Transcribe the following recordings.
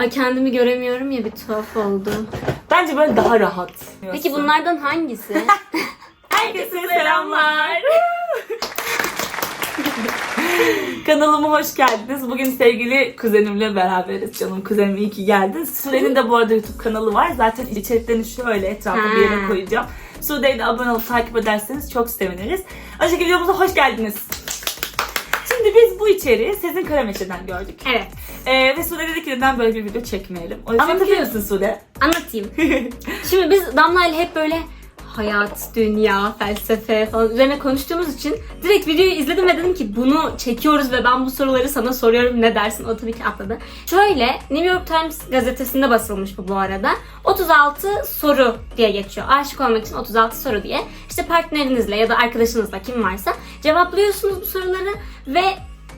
Ay kendimi göremiyorum ya bir tuhaf oldu. Bence böyle daha rahat. Peki bunlardan hangisi? Herkese selamlar. Kanalıma hoş geldiniz. Bugün sevgili kuzenimle beraberiz. Canım kuzenim iyi ki geldin. Sude'nin de bu arada YouTube kanalı var. Zaten içeriklerini şöyle etrafa bir yere koyacağım. Sude'ye de abone olup takip ederseniz çok seviniriz. Öncelikle videomuza hoş geldiniz. Biz bu içeriği sizin Karameşe'den gördük. evet. Ee, ve Sude dedi ki neden böyle bir video çekmeyelim. O yüzden anlatabilir Sude? Anlatayım. Şimdi biz Damla ile hep böyle hayat, dünya, felsefe falan üzerine konuştuğumuz için direkt videoyu izledim ve dedim ki bunu çekiyoruz ve ben bu soruları sana soruyorum ne dersin? O tabii ki atladı. Şöyle New York Times gazetesinde basılmış bu bu arada. 36 soru diye geçiyor. Aşık olmak için 36 soru diye. İşte partnerinizle ya da arkadaşınızla kim varsa cevaplıyorsunuz bu soruları ve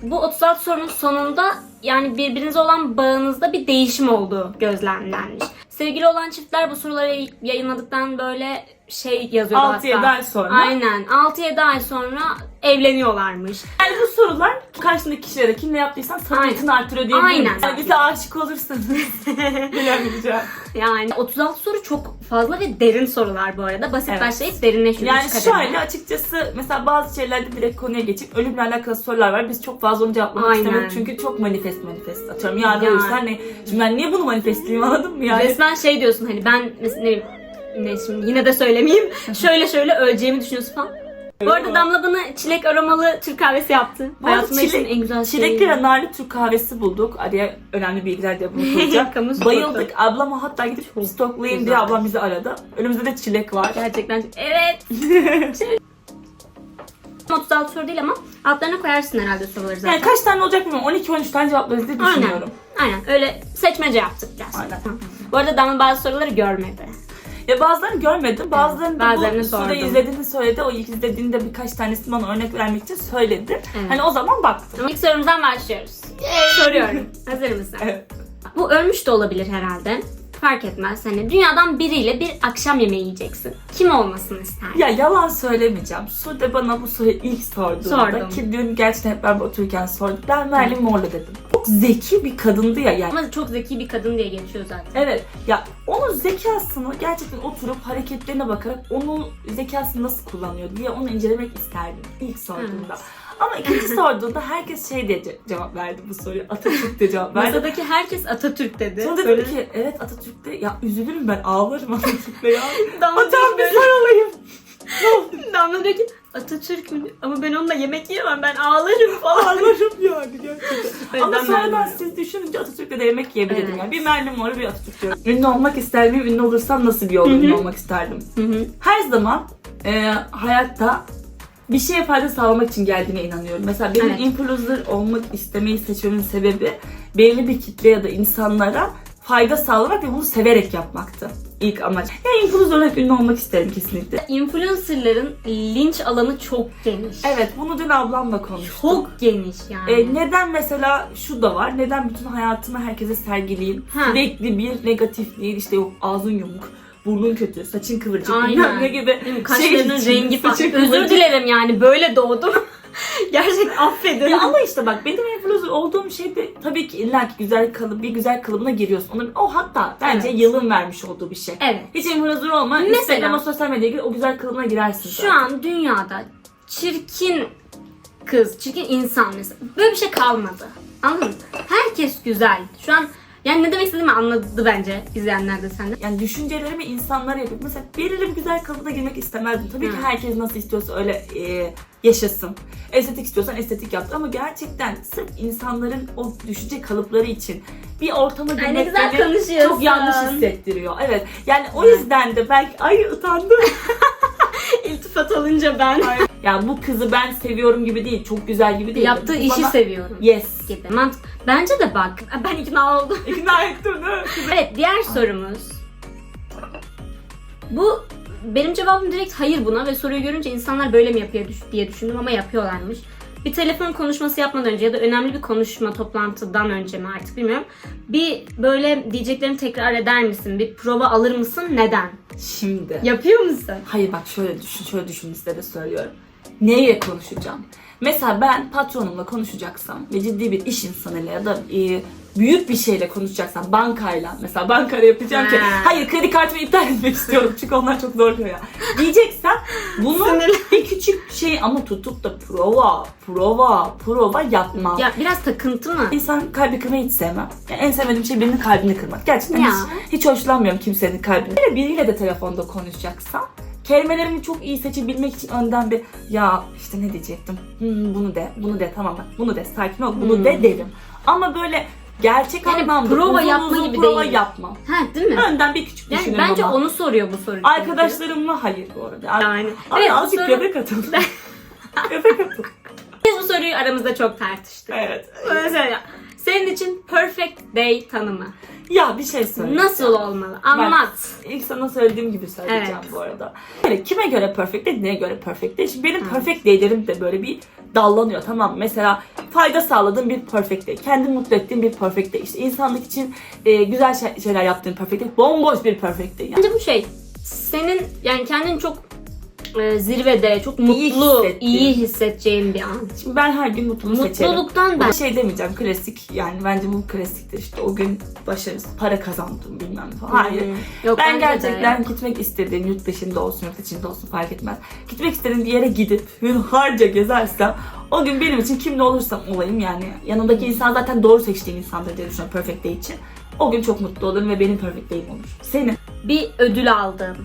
bu 36 sorunun sonunda yani birbirinize olan bağınızda bir değişim olduğu gözlemlenmiş. Sevgili olan çiftler bu soruları yayınladıktan böyle şey yazıyordu 6-7 hatta. ay sonra. Aynen 6-7 ay sonra evleniyorlarmış. Yani bu sorular karşındaki kişilere kimle yaptıysan samimiyetini artırıyor diye Aynen. Yani bize aşık olursanız bilemeyeceğim. Yani 36 soru çok fazla ve derin sorular bu arada. Basit Evet. başlayıp derinleşiyor. Yani şöyle açıkçası mesela bazı şeylerde direkt konuya geçip ölümle alakalı sorular var. Biz çok fazla onu cevaplamak Aynen. istemedik çünkü çok manifest manifest atıyorum. Yarın Yani. ölürsen ne? Şimdi ben niye bunu manifestleyeyim anladın mı yani? Resmen şey diyorsun hani ben mesela ne, bileyim, ne şimdi yine de söylemeyeyim. şöyle şöyle öleceğimi düşünüyorsun falan. Bu arada Damla bana çilek aromalı Türk kahvesi yaptı. Bu arada Hayatımda çilek- içtiğim en güzel şey. Çilekli ve narlı Türk kahvesi bulduk. Araya önemli bilgiler de koyacağım. Kamu spotu. Bayıldık. Ablama hatta gidip stoklayayım diye güzel. ablam bizi aradı. Önümüzde de çilek var. Gerçekten evet. 36 soru değil ama altlarına koyarsın herhalde soruları zaten. Yani kaç tane olacak bilmiyorum. 12-13 tane cevaplarız diye Aynen. düşünüyorum. Aynen öyle seçmece yaptık gerçekten. Aynen. Bu arada Damla bazı soruları görmedi. Ya bazılarını görmedim. Bazılarını da bazılarını bu sordum. İzlediğini söyledi. O ilk izlediğinde birkaç tanesini bana örnek vermek için söyledi. Evet. Hani o zaman baktım. İlk sorumuzdan başlıyoruz. Soruyorum. Hazır mısın? Evet. Bu ölmüş de olabilir herhalde. Fark etmez. Hani dünyadan biriyle bir akşam yemeği yiyeceksin. Kim olmasını ister? Ya yalan söylemeyeceğim. Sude bana bu soruyu ilk sorduğunda Sordum. ki dün gerçekten hep beraber otururken sordu. Ben Marilyn Monroe dedim. Çok zeki bir kadındı ya yani. Ama çok zeki bir kadın diye geçiyor zaten. Evet ya onun zekasını gerçekten oturup hareketlerine bakarak onun zekasını nasıl kullanıyor diye onu incelemek isterdim ilk sorduğunda. Ama ikinci sorduğunda herkes şey diye ce- cevap verdi bu soruya. Atatürk diye cevap verdi. Masadaki herkes Atatürk dedi. Sonra dedim ki evet Atatürk'te ya üzülürüm ben ağlarım Atatürk'te ya. Atam bir olayım. Damla diyor ki Atatürk mü? Ama ben onunla yemek yiyemem ben ağlarım falan. Ağlarım yani gerçekten. Ama Ben sonradan siz düşününce Atatürk'le de yemek yiyebilirdim Evet. yani. Bir Marilyn Monroe bir Atatürk diyorum. Ünlü olmak ister miyim? Ünlü olursam nasıl bir yolda Hı hı. ünlü olmak isterdim? Hı hı. Her zaman e, hayatta bir şeye fayda sağlamak için geldiğine inanıyorum. Mesela benim Evet. influencer olmak istemeyi seçmemin sebebi belli bir kitle ya da insanlara fayda sağlamak ve bunu severek yapmaktı. İlk amaç. Ya influencer olarak ünlü olmak isterim kesinlikle. Influencerların linç alanı çok geniş. Evet bunu dün ablamla konuştuk. Çok geniş yani. E, neden mesela şu da var. Neden bütün hayatımı herkese sergileyeyim? Ha. Sürekli bir negatifliği işte yok ağzın yumuk, burnun kötü, saçın kıvırcık Aynen. bilmem ne gibi. Kaşlarının şey rengi falan. Özür dilerim yani böyle doğdum. Gerçekten affedin. Ya ama işte bak benim influencer olduğum şey de tabii ki illa ki güzel kalıp bir güzel kalıbına giriyorsun. Onu, o hatta bence Evet. yılın vermiş olduğu bir şey. Evet. Hiç influencer olma. Mesela- Instagram'a sosyal medyaya gir o güzel kalıbına girersin. Şu zaten. an dünyada çirkin kız, çirkin insan mesela. Böyle bir şey kalmadı. Anladın mı? Herkes güzel. Şu an yani ne demek istediğimi anladı bence izleyenler de senden. Yani düşüncelerimi insanlara yapıp mesela belirli bir güzel kalıbına girmek istemezdim. Tabii ki Hı. herkes nasıl istiyorsa öyle e, yaşasın. Estetik istiyorsan estetik yap. Ama gerçekten sırf insanların o düşünce kalıpları için bir ortama Ay girmek güzel beni çok yanlış hissettiriyor. Evet. Yani o yüzden de belki ay utandım. İltifat alınca ben ya bu kızı ben seviyorum gibi değil. Çok güzel gibi değil. yaptığı Bu işi bana- seviyorum. Yes. Gibi. Mant Bence de bak. Ben ikna oldum. İkna ettim değil mi? Evet diğer sorumuz. Bu benim cevabım direkt hayır buna ve soruyu görünce insanlar böyle mi yapıyor diye düşündüm ama yapıyorlarmış. Bir telefon konuşması yapmadan önce ya da önemli bir konuşma toplantıdan önce mi artık bilmiyorum. Bir böyle diyeceklerimi tekrar eder misin? Bir prova alır mısın? Neden? Şimdi. Yapıyor musun? Hayır bak şöyle düşün, şöyle düşün size de söylüyorum. Neyle konuşacağım? Mesela ben patronumla konuşacaksam ve ciddi bir iş insanıyla ya da e, büyük bir şeyle konuşacaksam bankayla mesela bankayla yapacağım ki Ha. hayır kredi kartımı iptal etmek istiyorum çünkü onlar çok zorluyor ya. Diyeceksen bunu bir küçük şey ama tutup da prova, prova, prova yapmam. Ya biraz takıntı mı? İnsan kalbi kırmayı hiç sevmem. Yani en sevmediğim şey birinin kalbini kırmak. Gerçekten Ya. hiç, hiç hoşlanmıyorum kimsenin kalbini. Böyle biriyle de telefonda konuşacaksam kelimelerimi çok iyi seçebilmek için önden bir ya işte ne diyecektim Hmm, bunu de bunu de tamam bak bunu de sakin ol bunu Hmm. de derim. Ama böyle gerçek Yani anlamda prova uzun yapma uzun gibi prova değil. yapmam. Ha değil mi? Önden bir küçük Yani düşünürüm bence ama. onu soruyor bu soru. Arkadaşlarımla hayır bu arada. Yani. Ama Evet, azıcık soru- göbek atın. göbek atın. Biz bu soruyu aramızda çok tartıştık. Evet. Mesela senin için perfect day tanımı Ya bir şey söyleyeyim. nasıl olmalı? Anlat. İlk sana söylediğim gibi söyleyeceğim Evet. bu arada. Yani kime göre perfect day, neye göre perfect day? Şimdi benim perfect day'lerim de böyle bir dallanıyor tamam mı? Mesela fayda sağladığım bir perfect day. Kendimi mutlu ettiğim bir perfect day. İşte insanlık için e, güzel şey- şeyler yaptığım perfect day. Bomboş bir perfect day. Yani. Bence bu şey senin yani kendini çok e, zirvede, çok mutlu, hissettiğin. iyi hissedeceğin bir an. Şimdi ben her gün mutluluğu seçerim. Mutluluktan ben Bir şey demeyeceğim klasik yani bence bu klasiktir işte o gün başarısız para kazandım bilmem ne falan. Hayır. Yok, ben gerçekten gitmek istediğim yurt dışında olsun yurt içinde olsun fark etmez. Gitmek istediğim bir yere gidip harca gezersem o gün benim için kim ne olursam olayım yani yanımdaki insan zaten doğru seçtiğim insandır diye düşünüyorum perfect day için. O gün çok mutlu olurum ve benim perfect day'im olur. Senin? bir ödül aldım.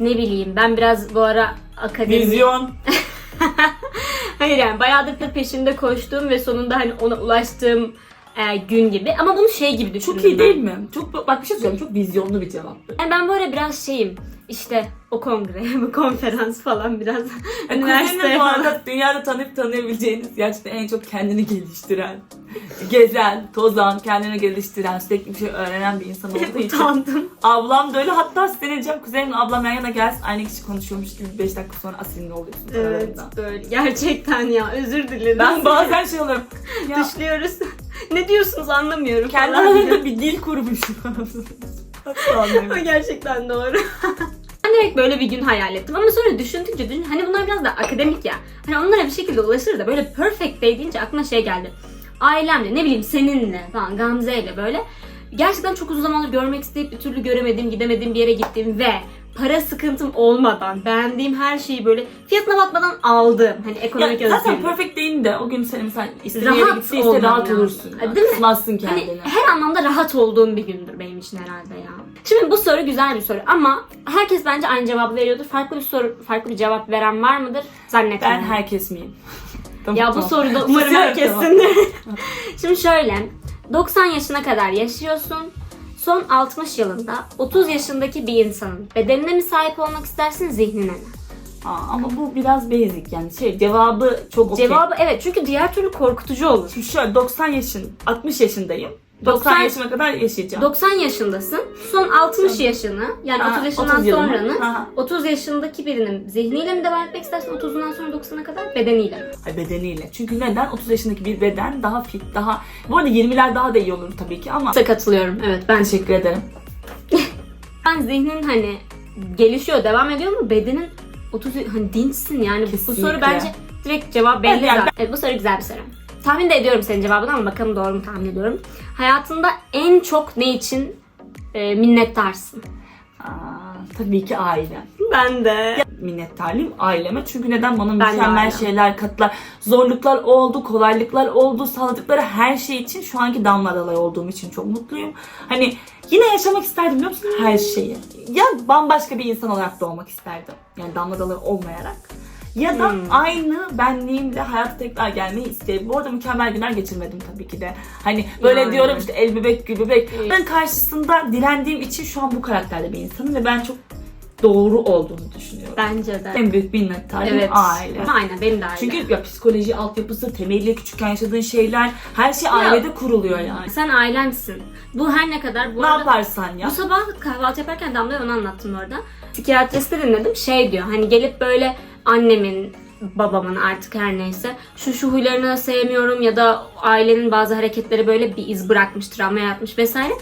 Ne bileyim ben biraz bu ara akademi... Vizyon. Hayır yani bayağıdır da peşinde koştuğum ve sonunda hani ona ulaştığım e, gün gibi. Ama bunu şey gibi düşündüm Çok iyi ben. değil mi? Çok bak bir şey söyleyeyim çok vizyonlu bir cevaptı. Yani ben böyle biraz şeyim. İşte o kongre, bu konferans falan biraz Yani üniversite Kuzenim bu arada dünyada tanıp tanıyabileceğiniz gerçekten en çok kendini geliştiren, gezen, tozan, kendini geliştiren, sürekli bir şey öğrenen bir insan olduğu için. Utandım. Ablam da öyle hatta sinireceğim kuzenimle ablam yan yana gelsin aynı kişi konuşuyormuş gibi 5 dakika sonra asilini oluyorsun. Evet böyle gerçekten ya özür dilerim. Ben bazen şey oluyorum. Ya, Dışlıyoruz. ne diyorsunuz anlamıyorum kendi falan. aralarında bir dil kurmuşum. Anlıyorum? gerçekten doğru. ben direkt böyle bir gün hayal ettim ama sonra düşündükçe düşün hani bunlar biraz da akademik ya. Hani onlara bir şekilde ulaşır da böyle perfect day deyince aklıma şey geldi. Ailemle ne bileyim seninle falan Gamze'yle böyle gerçekten çok uzun zamandır görmek isteyip bir türlü göremediğim, gidemediğim bir yere gittiğim ve para sıkıntım olmadan beğendiğim her şeyi böyle fiyatına bakmadan aldım. Hani ekonomik Ya, zaten özgürlük. perfect değil de o gün senin mesela istediğin yere Rahat olmam rahat olursun. Yani. değil mi? Kısmazsın Hani kendini. her anlamda rahat olduğum bir gündür benim için herhalde ya. Şimdi bu soru güzel bir soru ama herkes bence aynı cevabı veriyordur. Farklı bir soru, farklı bir cevap veren var mıdır? Zannetmiyorum. Ben herkes miyim? Tamam, Ya bu tamam. soruda umarım Tamam, herkessindir. Şimdi şöyle, 90 yaşına kadar yaşıyorsun. Son 60 yılında 30 yaşındaki bir insanın bedenine mi sahip olmak istersin, zihnine mi? Aa, ama bu biraz basic yani şey cevabı çok okey. Cevabı evet çünkü diğer türlü korkutucu olur. Şimdi şöyle 90 yaşın 60 yaşındayım. 90, 90 yaşıma kadar yaşayacağım. 90 yaşındasın. Son 60 yaşını yani Ha, 30 yaşından 30 yılını. sonranı Ha. 30 yaşındaki birinin zihniyle mi devam etmek istersin 30'undan sonra 90'a kadar bedeniyle mi? Ay, bedeniyle. Çünkü neden? 30 yaşındaki bir beden daha fit, daha... Bu arada 20'ler daha da iyi olur tabii ki ama... Katılıyorum evet ben Teşekkür ederim. Ben zihnin hani gelişiyor devam ediyor mu bedenin 30 hani dinçsin yani bu Kesinlikle. soru bence direkt cevap belli Evet, yani zaten. Evet, bu soru güzel bir soru. Tahmin de ediyorum senin cevabını ama bakalım doğru mu tahmin ediyorum. Hayatında en çok ne için e, minnettarsın? Aa, tabii ki ailem. Ben de. Minnettarlıyım aileme. Çünkü neden bana Ben mükemmel şeyler kattılar. Zorluklar oldu, kolaylıklar oldu. Sağladıkları her şey için şu anki damla adalay olduğum için çok mutluyum. Hani yine yaşamak isterdim biliyor musun? Her şeyi. Ya bambaşka bir insan olarak doğmak isterdim. Yani damla adalay olmayarak. Ya da Hmm. aynı benliğimle hayata tekrar gelmeyi isterim. Bu arada mükemmel günler geçirmedim tabii ki de. Hani böyle Yani. diyorum işte el bebek gül bebek. Evet. Ben karşısında direndiğim için şu an bu karakterde bir insanım ve ben çok doğru olduğunu düşünüyorum. Bence de. En büyük minnettarım Evet. aile. Aynen benim de aile. Çünkü ya psikoloji altyapısı, temeli, küçükken yaşadığın şeyler, her şey ailede kuruluyor yani. sen ailensin. Bu her ne kadar bu Ne arada- yaparsan ya. Bu sabah kahvaltı yaparken Damla'ya onu anlattım orada. Psikiyatriste dinledim şey diyor hani gelip böyle annemin babamın artık her neyse şu şu huylarını sevmiyorum ya da ailenin bazı hareketleri böyle bir iz bırakmış, travma yaratmış vesaire.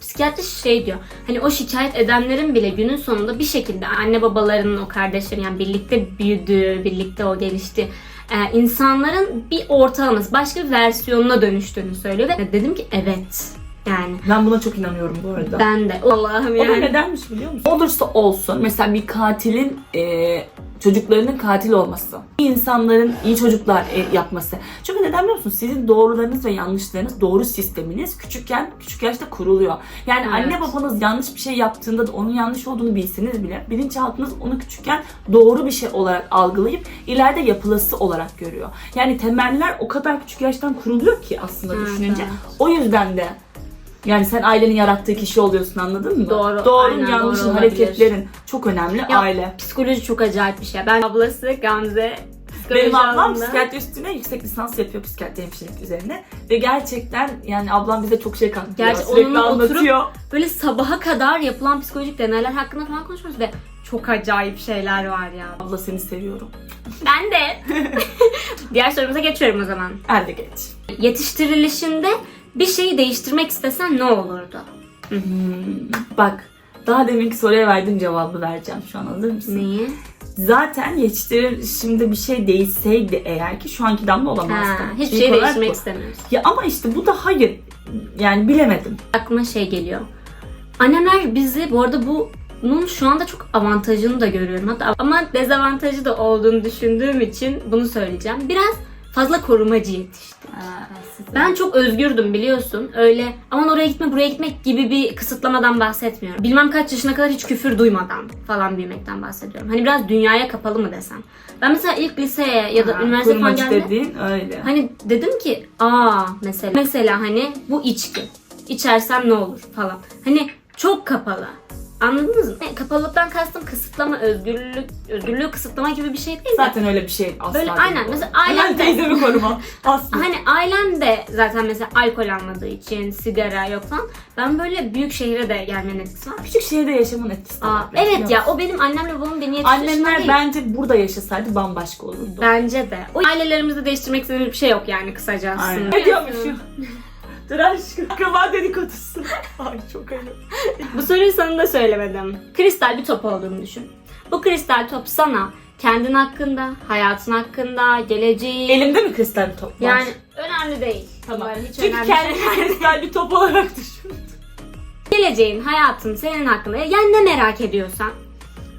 Psikiyatrist şey diyor. Hani o şikayet edenlerin bile günün sonunda bir şekilde anne babalarının o kardeşlerin yani birlikte büyüdüğü, birlikte o gelişti. e, insanların bir ortalaması, başka bir versiyonuna dönüştüğünü söylüyor ve dedim ki evet. Yani Ben buna çok inanıyorum bu arada. ben de Allah'ım O da yani. nedenmiş biliyor musun? Olursa olsun mesela bir katilin e, çocuklarının katil olması. İyi insanların iyi çocuklar e, yapması. Çünkü neden biliyor musun? Sizin doğrularınız ve yanlışlarınız, doğru sisteminiz küçükken, küçük yaşta kuruluyor. Yani Evet. anne babanız yanlış bir şey yaptığında da onun yanlış olduğunu bilseniz bile bilinçaltınız onu küçükken doğru bir şey olarak algılayıp ileride yapılası olarak görüyor. Yani temeller o kadar küçük yaştan kuruluyor ki aslında Evet, düşününce. evet. O yüzden de yani sen ailenin yarattığı kişi oluyorsun anladın mı? Doğru, Doğrun aynen, yanlışın doğru hareketlerin çok önemli Ya, aile. Psikoloji çok acayip bir şey. Ben ablası Gamze Benim ablam psikiyatri üstüne yüksek lisans yapıyor psikiyatri hemşirelik üzerine. Ve gerçekten yani ablam bize çok şey kattı. Gerçi Sürekli onunla oturup- anlatıyor. böyle sabaha kadar yapılan psikolojik deneyler hakkında falan konuşuyoruz ve çok acayip şeyler var ya. Abla seni seviyorum. Ben de. Diğer sorumuza geçiyorum o zaman. Hadi geç. Yetiştirilişinde bir şeyi değiştirmek istesen ne olurdu? Hmm, bak daha deminki soruya verdiğim cevabı vereceğim şu an hazır mısın? Neyi? Zaten yetiştirilişimde bir şey değişseydi eğer ki şu anki damla Ha, olamazdım. hiçbir şey değiştirmek bu. istemiyoruz. Ya ama işte bu da hayır. Yani bilemedim. Aklıma şey geliyor. Annemler bizi bu arada bunun şu anda çok avantajını da görüyorum. Hatta ama dezavantajı da olduğunu düşündüğüm için bunu söyleyeceğim. Biraz fazla korumacı yetişti. Ben çok özgürdüm biliyorsun. Öyle aman oraya gitme buraya gitmek gibi bir kısıtlamadan bahsetmiyorum. Bilmem kaç yaşına kadar hiç küfür duymadan falan büyümekten bahsediyorum. Hani biraz dünyaya kapalı mı desem. Ben mesela ilk liseye ya da Ha, üniversite falan korumacı geldiğimde dediğin öyle. Hani dedim ki aa mesela mesela hani bu içki. İçersem ne olur falan. Hani çok kapalı. Anladınız mı? Yani Kapalılıktan kastım kısıtlama, özgürlük, özgürlüğü kısıtlama gibi bir şey değil de. Zaten öyle bir şey asla Böyle değil aynen, bu. mesela ailemde- teyzemi koruma. Asla. Hani ailem de zaten mesela alkol almadığı için sigara yok falan. Ben böyle büyük şehire de gelmenin etkisi var. Küçük şehirde yaşamın etkisi Aa, var. evet ya o benim annemle babamın beni yetiştirişinden Annemler değil. bence burada yaşasaydı bambaşka olurdu. Bence de. O ailelerimizde değiştirmek istediğimiz bir şey yok yani kısaca aslında. Aynen. Ne diyormuşum? Dur aşkım. Kıva dedikodusu. Ay çok ayıp. Bu soruyu sana da söylemedim. Kristal bir top olduğunu düşün. Bu kristal top sana kendin hakkında, hayatın hakkında, geleceği... Elimde mi kristal bir top var? Yani önemli değil. tamam. Hiç Çünkü önemli kendimi değil. kristal bir top olarak düşündüm. Geleceğin, hayatın senin hakkında. Yani ne merak ediyorsan,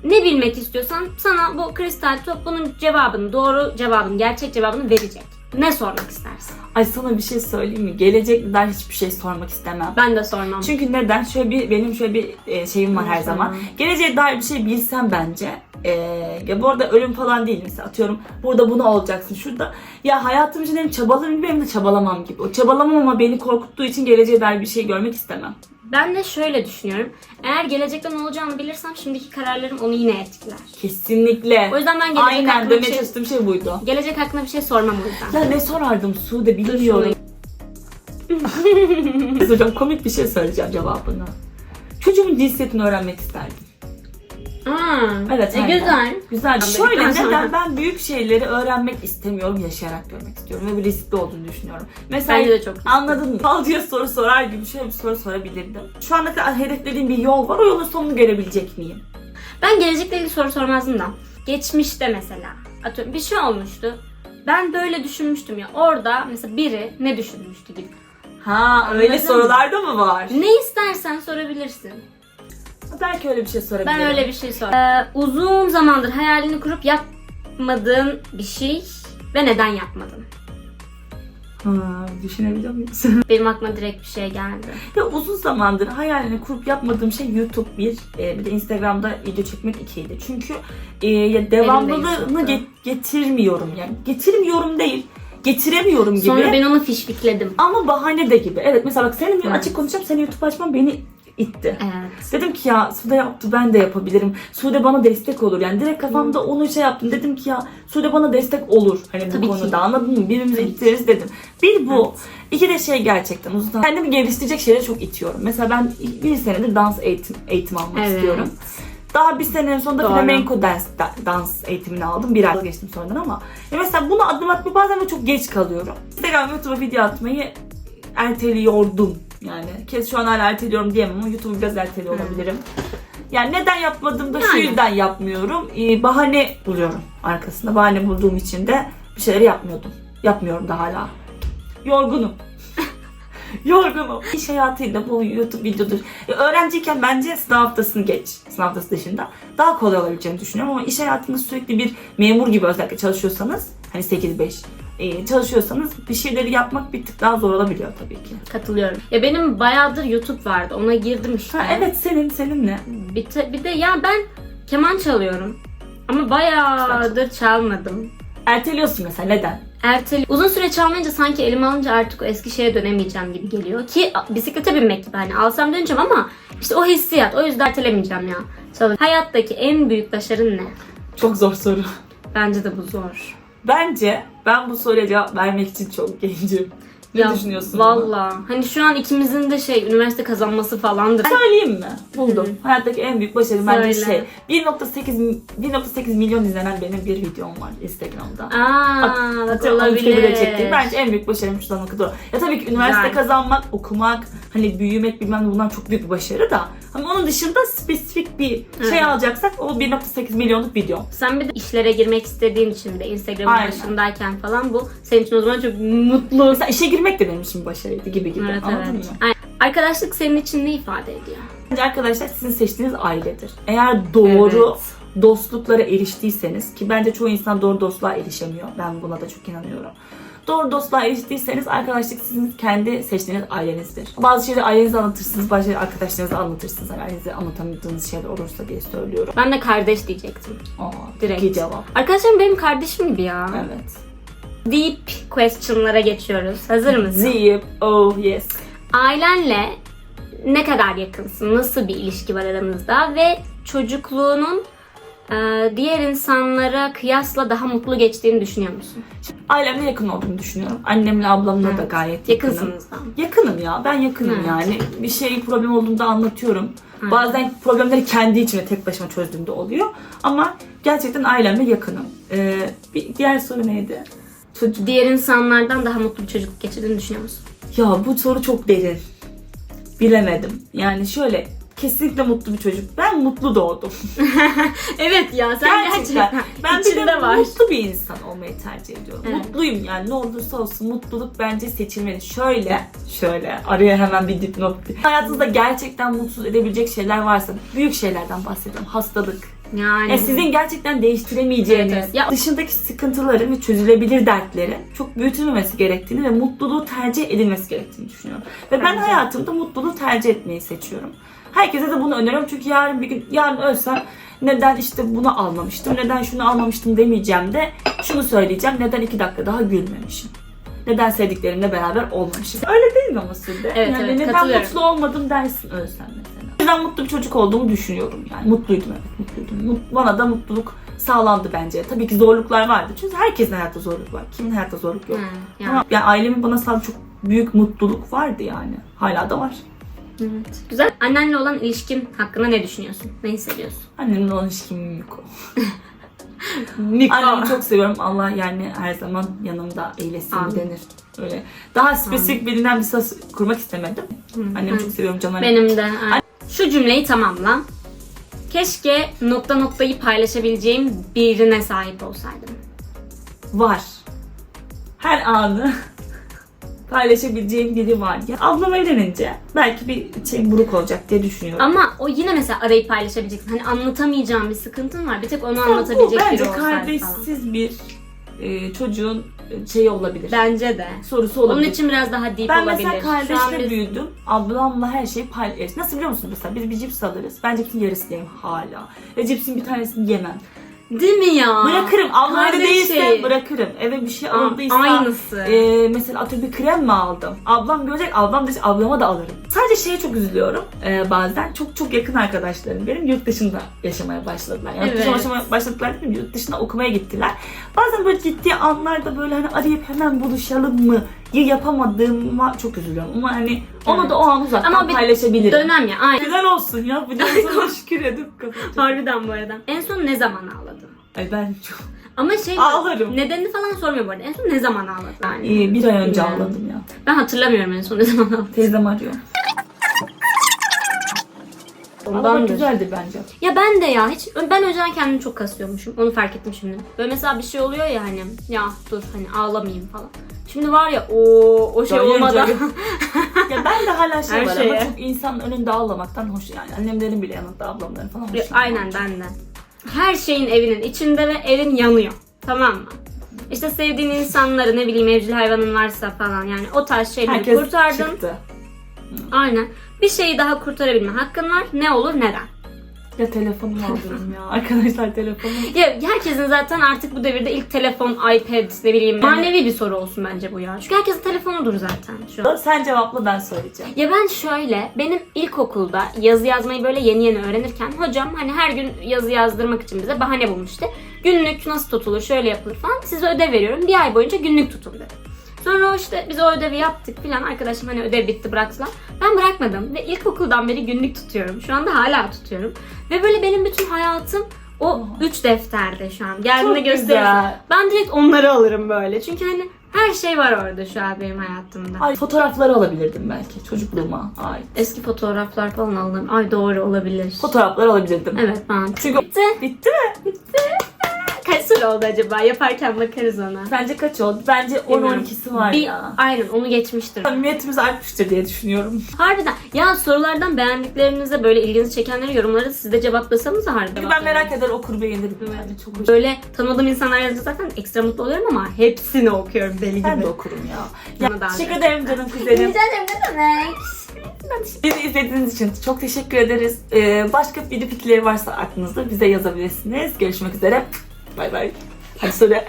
ne bilmek istiyorsan sana bu kristal top bunun cevabını, doğru cevabını, gerçek cevabını verecek. Ne sormak istersin? Ay sana bir şey söyleyeyim mi? Gelecekle dair hiçbir şey sormak istemem. Ben de sormam. Çünkü neden? Şöyle bir benim şöyle bir e, şeyim var her zaman. Geleceğe dair bir şey bilsem bence. e, ya bu arada ölüm falan değil mesela atıyorum burada bunu olacaksın şurada. Ya hayatım için hem çabalarım gibi hem de çabalamam gibi. O çabalamam ama beni korkuttuğu için geleceğe dair bir şey görmek istemem. Ben de şöyle düşünüyorum. Eğer gelecekte ne olacağını bilirsem şimdiki kararlarım onu yine etkiler. Kesinlikle. O yüzden ben gelecek Aynen hakkında bir demeye şey, çalıştığım şey buydu. gelecek hakkında bir şey sormam o yüzden. Ya ne sorardım Sude bilmiyorum. Hocam komik bir şey söyleyeceğim cevabını. Çocuğumun cinsiyetini öğrenmek isterdim. Aa, Evet, e, aynen. güzel. Güzel. Şöyle neden tane- ben büyük şeyleri öğrenmek istemiyorum, yaşayarak görmek istiyorum ve bu riskli olduğunu düşünüyorum. Mesela Bence de çok anladın mı? Falcıya soru sorar gibi şöyle bir soru sorabilirdim. Şu anda kadar hedeflediğim bir yol var, o yolun sonunu görebilecek miyim? Ben gelecekle ilgili soru sormazdım da. Geçmişte mesela. Atıyorum bir şey olmuştu. Ben böyle düşünmüştüm ya. Orada mesela biri ne düşünmüştü gibi. Ha Anladın öyle mı? sorular da mı var? Ne istersen sorabilirsin. Belki öyle bir şey sorabilirim. Ben öyle bir şey sor. Ee, uzun zamandır hayalini kurup yapmadığın bir şey ve neden yapmadın? Ha, düşünebiliyor musun? Benim aklıma direkt bir şey geldi. ya uzun zamandır hayalini kurup yapmadığım şey YouTube bir, e, bir de Instagram'da video çekmek ikiydi. Çünkü e, ya devamlılığını YouTube'da. get- getirmiyorum yani. Getirmiyorum değil, getiremiyorum gibi. Sonra ben onu fişfikledim. Ama bahane de gibi. Evet mesela bak senin Evet. açık konuşacağım. Senin YouTube açman beni itti. Evet. Dedim ki ya Sude yaptı ben de yapabilirim. Sude bana destek olur. Yani direkt kafamda onu şey yaptım. Dedim ki ya Sude bana destek olur. Hani Tabii bu ki. konuda anladın mı? Birbirimizi Evet. iteriz dedim. Bir bu. İki de şey gerçekten uzun. Kendimi geliştirecek şeylere çok itiyorum. Mesela ben bir senedir dans eğitim, eğitim almak Evet. istiyorum. Daha bir senenin sonunda Doğru. flamenco dans, da- dans eğitimini aldım. Bir ay geçtim sonradan ama. Ya mesela bunu adım atmayı bazen de çok geç kalıyorum. Instagram YouTube'a video atmayı erteliyordum Yani kes şu an hala erteliyorum diyemem ama YouTube'u biraz erteliyor Hı. olabilirim. Yani neden yapmadığımda şu Yani. yüzden yapmıyorum. Ee, bahane buluyorum arkasında. Bahane bulduğum için de bir şeyleri yapmıyordum. Yapmıyorum da hala. Yorgunum. Yorgunum. İş hayatıyla bu YouTube videodur. Ya öğrenciyken bence sınav haftasını geç. Sınav haftası dışında. Daha kolay olabileceğini düşünüyorum ama iş hayatında sürekli bir memur gibi özellikle çalışıyorsanız hani 8-5 e, çalışıyorsanız bir şeyleri yapmak bir tık daha zor olabiliyor tabii ki. Katılıyorum. Ya benim bayağıdır YouTube vardı. Ona girdim işte. Ha, evet senin senin ne? Bir, te- bir de ya ben keman çalıyorum. Ama bayağıdır çalmadım. Erteliyorsun mesela neden? Erteli uzun süre çalmayınca sanki elime alınca artık o eski şeye dönemeyeceğim gibi geliyor. Ki bisiklete binmek gibi hani alsam döneceğim ama işte o hissiyat. O yüzden ertelemeyeceğim ya. Çalış- Hayattaki en büyük başarın ne? Çok zor soru. Bence de bu zor. Bence ben bu soruya cevap vermek için çok gencim. Ne Ya, düşünüyorsun? Valla. Hani şu an ikimizin de şey üniversite kazanması falandır. Söyleyeyim mi? Buldum. Hı. Hayattaki en büyük başarım bence Söyle. şey. 1.8 1.8 milyon izlenen benim bir videom var Instagram'da. Aa, bak Atıyorum Anıtkabir'e olabilir. çektiğim. Bence en büyük başarım şu zamana kadar. Ya tabii ki üniversite Güzel. kazanmak, okumak, hani büyümek bilmem ne bunlar çok büyük bir başarı da. Ama onun dışında spesifik bir şey Evet. alacaksak o 1.8 milyonluk video. Sen bir de işlere girmek istediğin için de Instagram'ın başındayken falan bu senin için o zaman çok mutlu. Mesela işe girmek de benim için başarıydı gibi gibi. Evet Anladın evet. mı? Aynen. Arkadaşlık senin için ne ifade ediyor? Bence arkadaşlar sizin seçtiğiniz ailedir. Eğer doğru dostluklara eriştiyseniz ki bence çoğu insan doğru dostluğa erişemiyor. Ben buna da çok inanıyorum. Doğru dostluğa eriştiyseniz arkadaşlık sizin kendi seçtiğiniz ailenizdir. Bazı şeyleri ailenize anlatırsınız, bazı şeyleri arkadaşlarınıza anlatırsınız. Ailenize anlatamadığınız şeyler olursa diye söylüyorum. Ben de kardeş diyecektim. Aa, Direkt. iyi cevap. Arkadaşlarım benim kardeşim gibi ya. Evet. Deep question'lara geçiyoruz. Hazır mısın? Zip, oh yes. Ailenle ne kadar yakınsın? Nasıl bir ilişki var aranızda? Ve çocukluğunun e, diğer insanlara kıyasla daha mutlu geçtiğini düşünüyor musun? Ailemle yakın olduğumu düşünüyorum. Annemle ablamla da Evet. gayet yakınım. Yakınsınız da. Yakınım ya. Ben yakınım Evet. yani. Bir şey problem olduğunda anlatıyorum. Evet. Bazen problemleri kendi içime tek başıma çözdüğümde oluyor. Ama gerçekten ailemle yakınım. Ee, bir diğer soru neydi? Diğer insanlardan daha mutlu bir çocukluk geçirdiğini düşünüyor musun? Ya bu soru çok derin. Bilemedim. Yani şöyle kesinlikle mutlu bir çocuk. Ben mutlu doğdum. Evet ya Gerçekten. Ben bir de var. mutlu bir insan olmayı tercih ediyorum. Evet. Mutluyum yani ne olursa olsun mutluluk bence seçilmeli. Şöyle, şöyle araya hemen bir dipnot. Hayatınızda gerçekten mutsuz edebilecek şeyler varsa büyük şeylerden bahsediyorum. Hastalık. Yani. Yani sizin gerçekten değiştiremeyeceğiniz Evet, evet. Ya- dışındaki sıkıntıların ve çözülebilir dertlerin çok büyütülmemesi gerektiğini ve mutluluğu tercih edilmesi gerektiğini düşünüyorum. Ve ben hayatımda mutluluğu tercih etmeyi seçiyorum. Herkese de bunu öneriyorum çünkü yarın bir gün yarın ölsem neden işte bunu almamıştım, neden şunu almamıştım demeyeceğim de şunu söyleyeceğim. Neden iki dakika daha gülmemişim? Neden sevdiklerimle beraber olmamışım? Öyle değil mi ama Sude? Evet, yani evet, neden mutlu olmadım dersin ölsen mesela. O yüzden mutlu bir çocuk olduğumu düşünüyorum yani. Mutluydum evet, mutluydum. Mut- Bana da mutluluk sağlandı bence. Tabii ki zorluklar vardı. Çünkü herkesin hayatta zorluk var. Kimin hayatta zorluk yok. Hı, yani. Ama yani ailemin bana sağladığı çok büyük mutluluk vardı yani. Hala da var. Evet. Güzel. Annenle olan ilişkin hakkında ne düşünüyorsun? Ne hissediyorsun? Annemle olan ilişkim Miko. Miko. Annemi çok seviyorum. Allah yani her zaman yanımda eylesin Amin. denir. Öyle. Daha spesifik birinden bir söz kurmak istemedim. Annemi çok seviyorum canım. Benim de. aynen. Şu cümleyi tamamla. Keşke nokta noktayı paylaşabileceğim birine sahip olsaydım. var. Her anı paylaşabileceğim biri var. Ya ablam evlenince belki bir şey buruk olacak diye düşünüyorum. Ama o yine mesela arayı paylaşabileceksin. Hani anlatamayacağım bir sıkıntın var. Bir tek onu Ya anlatabilecek biri bence olsaydı falan. kardeşsiz bir e, çocuğun şeyi olabilir. Bence de. sorusu Onun olabilir. için biraz daha deep ben olabilir. mesela Şu an kardeşle biz- büyüdüm. Ablamla her şeyi paylaş. Nasıl biliyor musun mesela? Biz bir cips alırız. Ben cipsin yarısını yerim hala. Ve cipsin bir tanesini yemem. Değil mi ya? Bırakırım. Ablam evde Kardeş değilse bırakırım. Eve bir şey alındıysa. Aynısı. e, mesela atıyorum bir krem mi aldım? Ablam görecek. Ablam da ablama da alırım. Sadece şeye çok üzülüyorum. e, bazen çok çok yakın arkadaşlarım benim yurt dışında yaşamaya başladılar. Yani yurt dışında Evet. başladılar değil mi? Yurt dışına okumaya gittiler. Bazen böyle ciddi anlarda böyle hani arayıp hemen buluşalım mı? Ya yapamadığıma çok üzülüyorum. Ama hani onu Evet. da o an uzaktan Ama paylaşabilirim. Dönem ya. Aynen. Güzel olsun ya. Bu da şükür edip kapatacağım. Harbiden bu arada. En son ne zaman ağladın? Ay ben çok... Ama şey Ağlarım. nedenini falan sormuyor bu arada. En son ne zaman ağladın? Yani. İyi, bir ay önce Yani. ağladım ya. Ben hatırlamıyorum en son ne zaman ağladım. Teyzem arıyor. Ama bak Ondandır. güzeldi bence. Ya ben de ya hiç ben önceden kendimi çok kasıyormuşum. Onu fark ettim şimdi. Böyle mesela bir şey oluyor ya hani ya dur hani ağlamayayım falan. Şimdi var ya o o şey Cayır olmadan. ya ben de hala şey Her var şeye. ama çok insanın önünde ağlamaktan hoş yani. Annemlerin bile yanında ablamların falan hoş. Aynen ben de. Her şeyin evinin içinde ve evin yanıyor. Tamam mı? İşte sevdiğin insanları ne bileyim evcil hayvanın varsa falan yani o tarz şeyleri Herkes kurtardın. çıktı. Aynen. Bir şeyi daha kurtarabilme hakkın var. Ne olur neden? Ya telefonumu alırım ya. Arkadaşlar telefonum. Ya herkesin zaten artık bu devirde ilk telefon, iPad ne bileyim manevi bir soru olsun bence bu ya. Çünkü herkesin telefonudur zaten şu an. Sen cevapla ben söyleyeceğim. Ya ben şöyle, benim ilkokulda yazı yazmayı böyle yeni yeni öğrenirken hocam hani her gün yazı yazdırmak için bize bahane bulmuştu. Günlük nasıl tutulur, şöyle yapılır falan. Size ödev veriyorum. Bir ay boyunca günlük tutun dedi. Sonra işte biz o ödevi yaptık filan. Arkadaşım hani ödev bitti bıraktılar. Ben bırakmadım ve ilkokuldan beri günlük tutuyorum. Şu anda hala tutuyorum. Ve böyle benim bütün hayatım o üç defterde şu an. Geldiğinde güzel. Ben direkt onları alırım böyle. Çünkü hani her şey var orada şu an benim hayatımda. Ay fotoğrafları alabilirdim belki çocukluğuma ait. Eski fotoğraflar falan alırım. Ay doğru olabilir. Fotoğrafları alabilirdim. Evet ben. Çünkü Bitti. bitti mi? Kaç soru oldu acaba? Yaparken bakarız ona. Bence kaç oldu? Bence Bilmiyorum. 10-12'si var Bir, ya. aynen onu geçmiştir. Samimiyetimiz artmıştır diye düşünüyorum. Harbiden. Ya sorulardan beğendiklerinize böyle ilginizi çekenleri yorumları siz de cevaplasanız harbiden. Çünkü ben merak eder okur beğenirim. Bence çok hoş. Böyle tanımadığım insanlar yazınca zaten ekstra mutlu oluyorum ama hepsini okuyorum deli gibi. Ben de okurum ya. Bana da ya teşekkür ederim canım kuzenim. ederim ne demek. Bizi izlediğiniz için çok teşekkür ederiz. Ee, başka video fikirleri varsa aklınızda bize yazabilirsiniz. Görüşmek üzere. Bay bay. Hadi söyle.